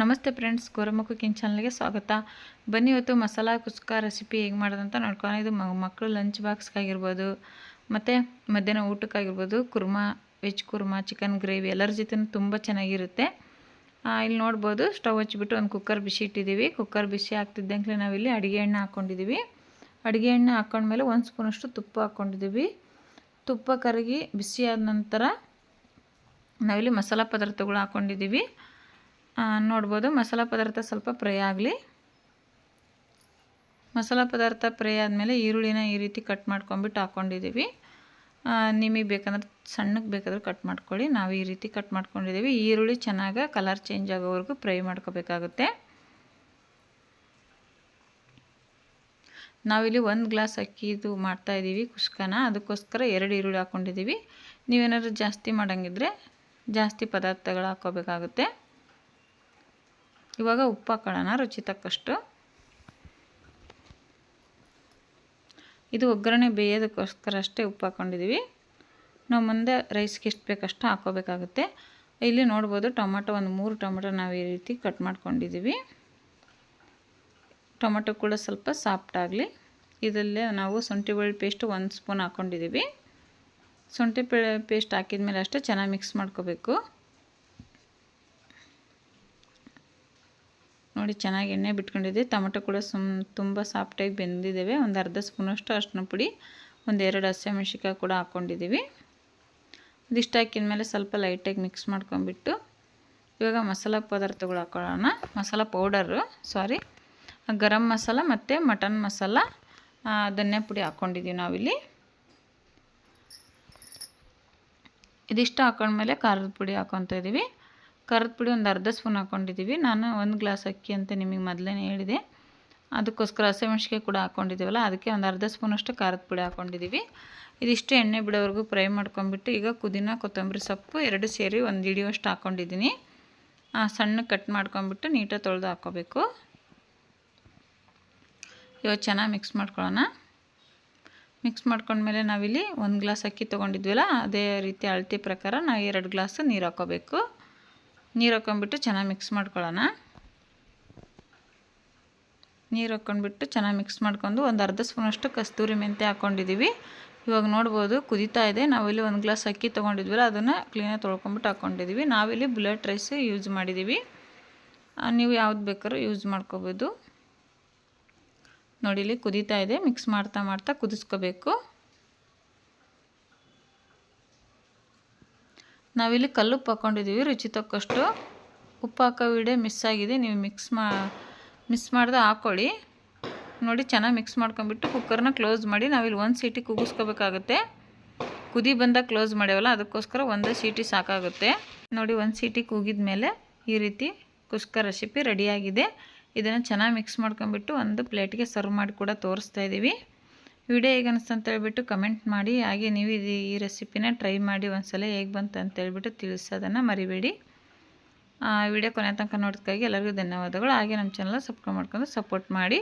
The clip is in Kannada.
ನಮಸ್ತೆ ಫ್ರೆಂಡ್ಸ್ ಗೋರಮ್ಮ ಕುಕಿಂಗ್ ಚಾನಲ್ಗೆ ಸ್ವಾಗತ. ಬನ್ನಿ ಇವತ್ತು ಮಸಾಲ ಕುಸ್ಕ ರೆಸಿಪಿ ಹೇಗೆ ಮಾಡೋದಂತ ನೋಡ್ಕೊಳ್ಳೋಣ. ಇದು ಮಕ್ಕಳು ಲಂಚ್ ಬಾಕ್ಸ್ಗಾಗಿರ್ಬೋದು, ಮತ್ತು ಮಧ್ಯಾಹ್ನ ಊಟಕ್ಕಾಗಿರ್ಬೋದು, kurma, veg kurma, chicken gravy ಎಲ್ಲರ ಜೊತೆ ತುಂಬ ಚೆನ್ನಾಗಿರುತ್ತೆ. ಇಲ್ಲಿ ನೋಡ್ಬೋದು, ಸ್ಟವ್ ಹಚ್ಚಿಬಿಟ್ಟು ಒಂದು ಕುಕ್ಕರ್ ಬಿಸಿ ಇಟ್ಟಿದ್ದೀವಿ. ಕುಕ್ಕರ್ ಬಿಸಿ ಆಗ್ತಿದ್ದಂಗೆ ನಾವಿಲ್ಲಿ ಅಡುಗೆ ಎಣ್ಣೆ ಹಾಕ್ಕೊಂಡಿದ್ದೀವಿ ಅಡುಗೆ ಎಣ್ಣೆ ಹಾಕ್ಕೊಂಡ್ಮೇಲೆ ಒಂದು ಸ್ಪೂನಷ್ಟು ತುಪ್ಪ ಹಾಕ್ಕೊಂಡಿದ್ದೀವಿ ತುಪ್ಪ ಕರಗಿ ಬಿಸಿ ಆದ ನಂತರ ನಾವಿಲ್ಲಿ ಮಸಾಲ ಪದಾರ್ಥಗಳು ಹಾಕ್ಕೊಂಡಿದ್ದೀವಿ ನೋಡ್ಬೋದು. ಮಸಾಲ ಪದಾರ್ಥ ಸ್ವಲ್ಪ ಫ್ರೈ ಆಗಲಿ. ಮಸಾಲ ಪದಾರ್ಥ ಫ್ರೈ ಆದಮೇಲೆ ಈರುಳ್ಳಿನ ಈ ರೀತಿ ಕಟ್ ಮಾಡ್ಕೊಂಬಿಟ್ಟು ಹಾಕ್ಕೊಂಡಿದ್ದೀವಿ ನಿಮಗೆ ಬೇಕಂದ್ರೆ ಸಣ್ಣಕ್ಕೆ ಬೇಕಾದರೂ ಕಟ್ ಮಾಡ್ಕೊಳ್ಳಿ. ನಾವು ಈ ರೀತಿ ಕಟ್ ಮಾಡ್ಕೊಂಡಿದ್ದೀವಿ. ಈರುಳ್ಳಿ ಚೆನ್ನಾಗಿ ಕಲರ್ ಚೇಂಜ್ ಆಗೋವರೆಗೂ ಫ್ರೈ ಮಾಡ್ಕೋಬೇಕಾಗುತ್ತೆ. ನಾವಿಲ್ಲಿ ಒಂದು ಗ್ಲಾಸ್ ಅಕ್ಕಿದು ಮಾಡ್ತಾಯಿದ್ದೀವಿ ಕುಷ್ಕನ. ಅದಕ್ಕೋಸ್ಕರ ಎರಡು ಈರುಳ್ಳಿ ಹಾಕ್ಕೊಂಡಿದ್ದೀವಿ ನೀವೇನಾದ್ರು ಜಾಸ್ತಿ ಮಾಡೋಂಗಿದ್ರೆ ಜಾಸ್ತಿ ಪದಾರ್ಥಗಳು ಹಾಕ್ಕೋಬೇಕಾಗುತ್ತೆ. ಇವಾಗ ಉಪ್ಪು ಹಾಕೊಳ್ಳೋಣ, ರುಚಿ ತಕ್ಕಷ್ಟು. ಇದು ಒಗ್ಗರಣೆ ಬೇಯೋದಕ್ಕೋಸ್ಕರ ಅಷ್ಟೇ ಉಪ್ಪು ಹಾಕ್ಕೊಂಡಿದ್ದೀವಿ ನಾವು ಮುಂದೆ ರೈಸ್ಗೆ ಎಷ್ಟು ಬೇಕಷ್ಟು ಹಾಕೋಬೇಕಾಗುತ್ತೆ ಇಲ್ಲಿ ನೋಡ್ಬೋದು ಟೊಮೆಟೊ, ಒಂದು ಮೂರು ಟೊಮೆಟೊ ನಾವು ಈ ರೀತಿ ಕಟ್ ಮಾಡ್ಕೊಂಡಿದ್ದೀವಿ. ಟೊಮೆಟೊ ಕೂಡ ಸ್ವಲ್ಪ ಸಾಫ್ಟ್ ಆಗಲಿ. ಇದರಲ್ಲೇ ನಾವು ಶುಂಠಿ ಬೆಳ್ಳುಳ್ಳಿ ಪೇಸ್ಟ್ ಒಂದು ಸ್ಪೂನ್ ಹಾಕ್ಕೊಂಡಿದ್ದೀವಿ ಶುಂಠಿ ಪೇಸ್ಟ್ ಹಾಕಿದ ಮೇಲೆ ಅಷ್ಟೇ ಚೆನ್ನಾಗಿ ಮಿಕ್ಸ್ ಮಾಡ್ಕೋಬೇಕು. ನೋಡಿ, ಚೆನ್ನಾಗಿ ಎಣ್ಣೆ ಬಿಟ್ಕೊಂಡಿದೆ ಟೊಮೆಟೊ ಕೂಡ ಸುಮ್ ತುಂಬ ಸಾಫ್ಟಾಗಿ ಬೆಂದಿದ್ದಾವೆ. ಒಂದು ಅರ್ಧ ಸ್ಪೂನಷ್ಟು ಅರಿಶಿನ ಪುಡಿ ಒಂದೆರಡು ಹಸಿಮೆಣ್ಸಿಕಾಯಿ ಕೂಡ ಹಾಕ್ಕೊಂಡಿದ್ದೀವಿ ಇದಿಷ್ಟು ಹಾಕಿದ ಮೇಲೆ ಸ್ವಲ್ಪ ಲೈಟಾಗಿ ಮಿಕ್ಸ್ ಮಾಡ್ಕೊಂಬಿಟ್ಟು ಇವಾಗ ಮಸಾಲ ಪದಾರ್ಥಗಳು ಹಾಕೊಳ್ಳೋಣ. ಮಸಾಲ ಪೌಡರು ಸಾರಿ ಗರಂ ಮಸಾಲ ಮತ್ತು ಮಟನ್ ಮಸಾಲ ಧನಿಯಾ ಪುಡಿ ಹಾಕ್ಕೊಂಡಿದ್ದೀವಿ ನಾವಿಲ್ಲಿ. ಇದಿಷ್ಟು ಹಾಕೊಂಡ್ಮೇಲೆ ಖಾರದ ಪುಡಿ ಹಾಕ್ಕೊತಾ ಇದ್ದೀವಿ. ಖಾರದ ಪುಡಿ ಒಂದು ಅರ್ಧ ಸ್ಪೂನ್ ಹಾಕ್ಕೊಂಡಿದ್ದೀವಿ ನಾನು ಒಂದು ಗ್ಲಾಸ್ ಅಕ್ಕಿ ಅಂತ ನಿಮಗೆ ಮೊದಲೇ ಹೇಳಿದೆ. ಅದಕ್ಕೋಸ್ಕರ ಹಸಿಮೆಣ್ಸಿಕಾಯಿ ಕೂಡ ಹಾಕ್ಕೊಂಡಿದ್ದೀವಲ್ಲ ಅದಕ್ಕೆ ಒಂದು ಅರ್ಧ ಸ್ಪೂನಷ್ಟು ಖಾರದ ಪುಡಿ ಹಾಕ್ಕೊಂಡಿದ್ದೀವಿ ಇದಿಷ್ಟು ಎಣ್ಣೆ ಬಿಡೋವರೆಗೂ ಫ್ರೈ ಮಾಡ್ಕೊಂಬಿಟ್ಟು ಈಗ ಕುದಿನ ಕೊತ್ತಂಬರಿ ಸೊಪ್ಪು ಎರಡು ಸೇರಿ ಒಂದು ಹಿಡಿಯುವಷ್ಟು ಹಾಕ್ಕೊಂಡಿದ್ದೀನಿ ಸಣ್ಣ ಕಟ್ ಮಾಡ್ಕೊಂಬಿಟ್ಟು ನೀಟಾಗಿ ತೊಳೆದು ಹಾಕ್ಕೋಬೇಕು ಇವಾಗ ಚೆನ್ನಾಗಿ ಮಿಕ್ಸ್ ಮಾಡ್ಕೊಳ್ಳೋಣ. ಮಿಕ್ಸ್ ಮಾಡ್ಕೊಂಡ್ಮೇಲೆ ನಾವಿಲ್ಲಿ ಒಂದು ಗ್ಲಾಸ್ ಅಕ್ಕಿ ತೊಗೊಂಡಿದ್ವಲ್ಲ, ಅದೇ ರೀತಿ ಅಳತೆ ಪ್ರಕಾರ ನಾವು ಎರಡು ಗ್ಲಾಸ್ ನೀರು ಹಾಕ್ಕೋಬೇಕು ನೀರು ಹಾಕ್ಕೊಂಡ್ಬಿಟ್ಟು ಚೆನ್ನಾಗಿ ಮಿಕ್ಸ್ ಮಾಡ್ಕೊಳ್ಳೋಣ. ನೀರು ಹಾಕ್ಕೊಂಡ್ಬಿಟ್ಟು ಚೆನ್ನಾಗಿ ಮಿಕ್ಸ್ ಮಾಡ್ಕೊಂಡು ಒಂದು ಅರ್ಧ ಸ್ಪೂನಷ್ಟು ಕಸ್ತೂರಿ ಮೆಂತೆ ಹಾಕ್ಕೊಂಡಿದ್ದೀವಿ ಇವಾಗ ನೋಡ್ಬೋದು ಕುದೀತಾ ಇದೆ. ನಾವಿಲ್ಲಿ ಒಂದು ಗ್ಲಾಸ್ ಅಕ್ಕಿ ತೊಗೊಂಡಿದ್ವಲ್ಲ, ಅದನ್ನು ಕ್ಲೀನಾಗಿ ತೊಳ್ಕೊಂಬಿಟ್ಟು ಹಾಕ್ಕೊಂಡಿದ್ದೀವಿ ನಾವಿಲ್ಲಿ ಬುಲೆಟ್ ರೈಸ್ ಯೂಸ್ ಮಾಡಿದ್ದೀವಿ ನೀವು ಯಾವ್ದು ಬೇಕಾದ್ರೂ ಯೂಸ್ ಮಾಡ್ಕೋಬೋದು. ನೋಡಿ, ಇಲ್ಲಿ ಕುದೀತಾ ಇದೆ. ಮಿಕ್ಸ್ ಮಾಡ್ತಾ ಮಾಡ್ತಾ ಕುದಿಸ್ಕೋಬೇಕು. ನಾವಿಲ್ಲಿ ಕಲ್ಲುಪ್ಪು ಹಾಕ್ಕೊಂಡಿದ್ದೀವಿ ರುಚಿ ತಕ್ಕಷ್ಟು. ಉಪ್ಪು ಹಾಕೋ ಮಿಸ್ ಆಗಿದೆ, ನೀವು ಮಿಕ್ಸ್ ಮಾ ಮಿಸ್ ಮಾಡ್ದೆ ಹಾಕ್ಕೊಳ್ಳಿ ನೋಡಿ ಚೆನ್ನಾಗಿ ಮಿಕ್ಸ್ ಮಾಡ್ಕೊಂಬಿಟ್ಟು ಕುಕ್ಕರ್ನ ಕ್ಲೋಸ್ ಮಾಡಿ, ನಾವಿಲ್ಲಿ ಒಂದು ಸೀಟಿ ಕೂಗಿಸ್ಕೋಬೇಕಾಗುತ್ತೆ ಕುದಿ ಬಂದಾಗ ಕ್ಲೋಸ್ ಮಾಡ್ಯಾವಲ್ಲ, ಅದಕ್ಕೋಸ್ಕರ ಒಂದೇ ಸೀಟಿ ಸಾಕಾಗುತ್ತೆ. ನೋಡಿ ಒಂದು ಸೀಟಿ ಕೂಗಿದ ಮೇಲೆ ಈ ರೀತಿ ಕುಸ್ಕ ರೆಸಿಪಿ ರೆಡಿಯಾಗಿದೆ ಇದನ್ನು ಚೆನ್ನಾಗಿ ಮಿಕ್ಸ್ ಮಾಡ್ಕೊಂಬಿಟ್ಟು ಒಂದು ಪ್ಲೇಟ್ಗೆ ಸರ್ವ್ ಮಾಡಿ ಕೂಡ ತೋರಿಸ್ತಾ ಇದ್ದೀವಿ ವಿಡಿಯೋ ಹೇಗೆ ಅನಿಸ್ತು ಅಂತ ಹೇಳ್ಬಿಟ್ಟು ಕಮೆಂಟ್ ಮಾಡಿ. ಹಾಗೆ ನೀವು ಇದು ಈ ರೆಸಿಪಿನ ಟ್ರೈ ಮಾಡಿ ಒಂದ್ಸಲ ಹೇಗೆ ಬಂತು ಅಂತ ಹೇಳ್ಬಿಟ್ಟು ತಿಳಿಸೋದನ್ನು ಮರಿಬೇಡಿ. ವಿಡಿಯೋ ಕೊನೆ ತನಕ ನೋಡೋದಕ್ಕಾಗಿ ಎಲ್ಲರಿಗೂ ಧನ್ಯವಾದಗಳು. ಹಾಗೆ ನಮ್ಮ ಚಾನಲ್ ಸಬ್ಸ್ಕ್ರೈಬ್ ಮಾಡ್ಕೊಂಡು ಸಪೋರ್ಟ್ ಮಾಡಿ.